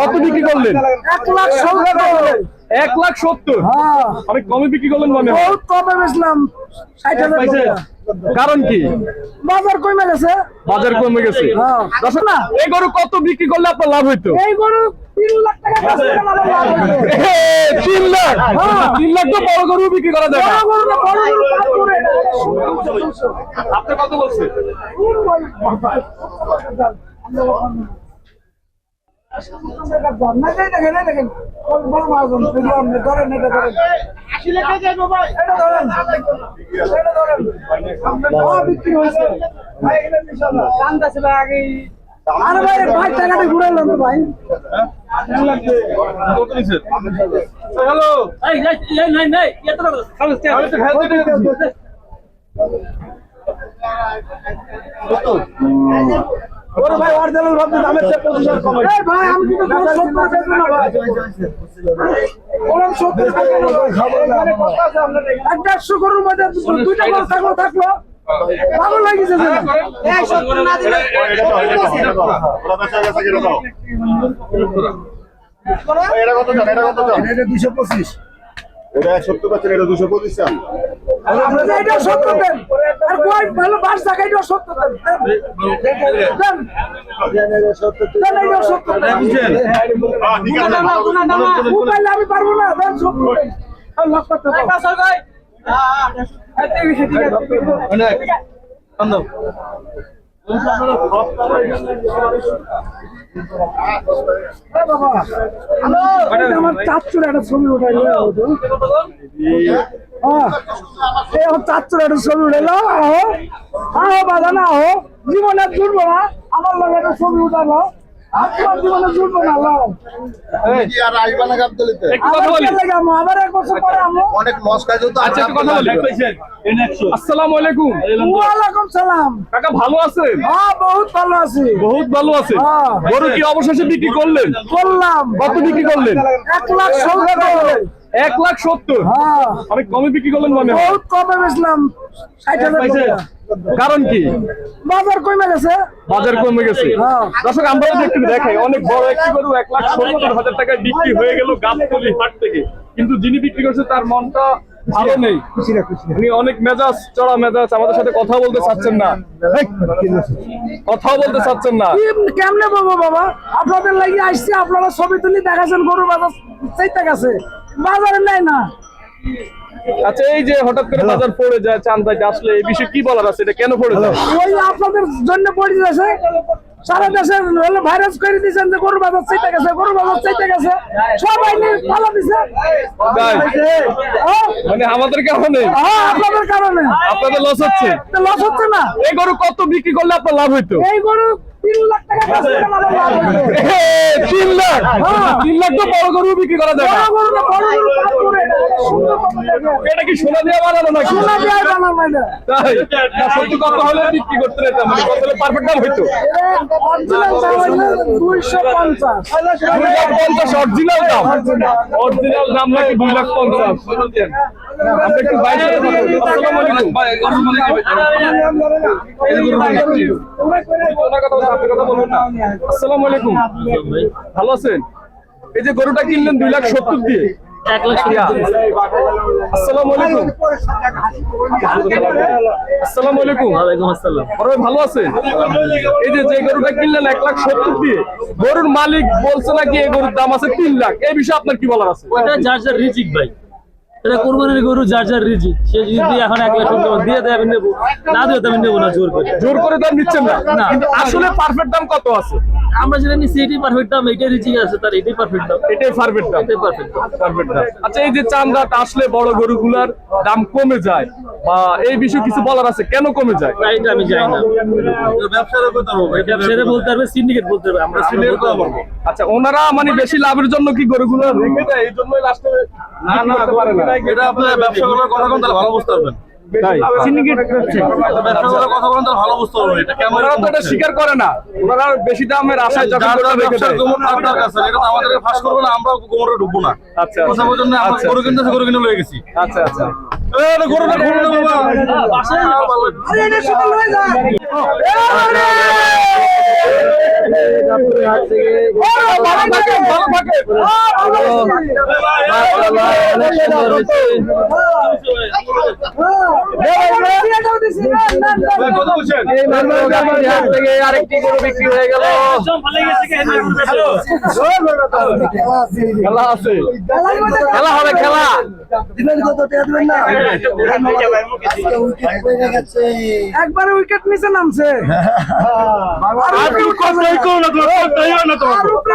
কত বিক্রি করলেন? এক লাখ সত্তর। এক লাখ সত্তর? হ্যাঁ। অনেক কমে বিক্রি করলেন মনে? বহুত কমে বেচলাম। ষাট হাজার। কারণ কি? বাজার কমে গেছে। বাজার কমে গেছে। হ্যাঁ। না এই গরু কত বিক্রি করলে আপনার লাভ হইতো? এই গরু তিন লাখ টাকা তিন লাখ? হ্যাঁ। তিন লাখ তো বড় গরু বিক্রি করা যায়। আপনি কত বলছেন বিক্রি হয়েছে। আরে ভাই, ভাই, টাকাটা ঘুরাইলাম তো ভাই। কত নিছেন হ্যালো ওরে ভাই, original ভাবতে দামের চেয়ে 25,000 কম এই ভাই, আমি কিন্তু কোনো সত্তর বেচবো না ভাই। ওরম সত্তর বেচবো না ভাই। এক দেড়শো গরুর মধ্যে দুইটা থাকল থাকল ভালো লাগিছে যে। এটা দুশো পঁচিশ এটা সত্তর পাচ্ছেন এটা দুশো পঁচিশ চান আপনারা এটাও সত্তর দেন। আর কই ভালো বাস থাকে সত্তর দেন। দেন। আছে। মোবাইলে আমি পারব না দেন সত্তর। আমার চাচ্চুর একটা ছবি উঠাইলো আমার চাচ্চুর একটা ছবি উঠাইলো আহো আহো বাবা না আহো জীবনে না আমার লগে একটা ছবি উঠালো আচ্ছা একটু কথা বলি। আসসালামু আলাইকুম। ওয়ালাইকুম সালাম। কাকা ভালো আছেন? হ্যাঁ বহুত ভালো আছি। বহুত ভালো আছেন। হ্যাঁ। গরু কি অবশেষে বিক্রি করলেন? করলাম। কত বিক্রি করলেন? এক লাখ সত্তর এক লাখ সত্তর। হ্যাঁ। অনেক কমে বিক্রি করলেন মনে? বহুত কমে বেচলাম ষাট হাজার কারণ কি? বাজার কমে গেছে। বাজার কমে গেছে। হ্যাঁ। দর্শক আমরা যদি একটু দেখাই অনেক বড় একটি গরু এক লাখ সত্তর হাজার টাকায় বিক্রি হয়ে গেল গাবতলি হাট থেকে। কিন্তু যিনি বিক্রি করছে তার মনটা ভালো নেই। উনি অনেক মেজাজ চড়া মেজাজ আমাদের সাথে কথা বলতে চাচ্ছেন না। কথাও বলতে চাচ্ছেন না। কেমনে বলব বাবা? আপনাদের লাগি আসছে আপনারা ছবি তুলি দেখাচ্ছেন গরু বাজার চাইতে গেছে। বাজারে নাই না। আচ্ছা এই যে হঠাৎ করে বাজার পড়ে যায় চান্দাইতে আসলে এই বিষয়ে কি বলার আছে? এটা কেন পড়ে যায়? ওই আপনাদের জন্য পড়ে গেছে। সারা দেশে হলো ভাইরাস করে দিয়েছেন যে গরু বাজার চাইতে গেছে গরু বাজার চাইতে গেছে। সবাই নিয়ে ভালো দিছে। হ্যাঁ, মানে আমাদের নেই হ্যাঁ, আপনাদের কারণে। আপনাদের লস হচ্ছে? লস হচ্ছে না। এই গরু কত বিক্রি করলে আপনার লাভ হইতো? এই গরু তিন লাখ তিন লাখ তো বড় গরু বিক্রি করা যায় না বড় গরু না, বড় গরু পাঁচ করে, সুন্দর মতো দেখে। এটা কি সোনা দিয়ে বানানো নাকি? সোনা দিয়ে বানানো এটা। তাই? না, সত্যি কত হলে বিক্রি করতে মানে কত হলে পারফেক্ট দাম হইতো? এটা original দাম হইল 250 দুই লাখ পঞ্চাশ অরিজিনাল দাম। অরিজিনাল দাম নাকি দুই লাখ পঞ্চাশ? আপনি একটু বাইরে আসসালামু আলাইকুম ওনার কথা বলুন, আপনি কথা বলুন না। আসসালামু আলাইকুম ভালো আছেন এই যে গরুটা কিনলেন দুই লাখ সত্তর দিয়ে এক লাখ আসসালামু আলাইকুম আসসালামু আলাইকুম আসসালাম ভালো আছেন এই যে যে গরুটা কিনলেন এক লাখ সত্তর দিয়ে গরুর মালিক বলছে নাকি এই গরুর দাম আছে তিন লাখ এই বিষয়ে আপনার কি বলার আছে এটা যার যার রিজিক ভাই এটা কোরবানির গরু যার যার রিজি। সে যদি এখন এক লাখ টাকা দিয়ে দেয় আমি নেব। না দিয়ে আমি নেব না জোর করে। জোর করে দাম নিচ্ছেন না। না। আসলে পারফেক্ট দাম কত আছে? আমরা যেটা নিচ্ছি এটাই পারফেক্ট দাম এটাই আছে তার এটাই পারফেক্ট দাম। এটাই পারফেক্ট দাম। এটাই পারফেক্ট দাম। পারফেক্ট দাম। আচ্ছা এই যে চান্দাত আসলে বড় গরুগুলার দাম কমে যায় বা এই বিষয়ে কিছু বলার আছে? কেন কমে যায়? না, এটা আমি জানি না। ব্যবসার ব্যবসায়ীরা বলতে পারবে সিন্ডিকেট বলতে পারবে আমরা বলতে পারব না। আচ্ছা ওনারা মানে বেশি লাভের জন্য কি গরুগুলো রেখে দেয় এই জন্যই লাস্টে না না এটা আপনার ব্যবসা করার কথা কোন তাহলে ভালো বুঝতে পারবেন। সিন্ডিকেট এটা স্বীকার করে না ওনারা বেশি দামের আশায় যখন যার গরুটা যার রেখে ব্যবসার দেয়। গোমর আপনার কাছে এটা তো আমাদেরকে ফাঁস করবে না আমরাও গোমরে ঢুকবো না আচ্ছা কথা আমরা আচ্ছা গরু কিনতেছি গরু কিনে লয়ে গেছি আচ্ছা আচ্ছা গরুটা খুলুন বাবা আরেকটি গরু বিক্রি হয়ে গেল খেলা আছে। খেলা হবে খেলা। একবারে উইকেট নিচে নামছে আর কেউ কথাই কও না তো কথাই হয় না তো আর উপরে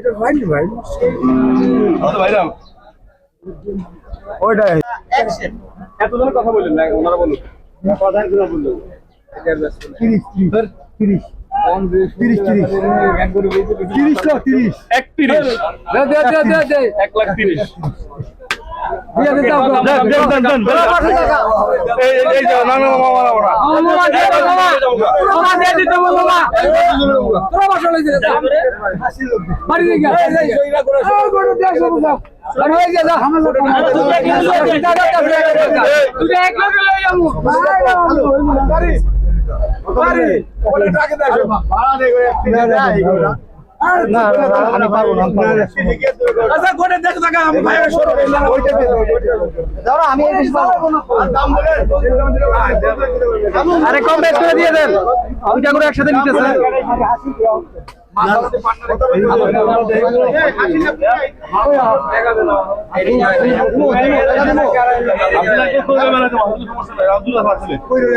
করে হয়নি ভাই কত টাকা এতজনের কথা বললেন না ওনারা বলুন কথাগুলো বললেন তিরিশ তিরিশ তিরিশ। তিরিশ এক এই এক লাখ না মামা আরে কম বেশ করে দিয়ে দেন। দুইটা করে একসাথে নিতেছে আপনাকে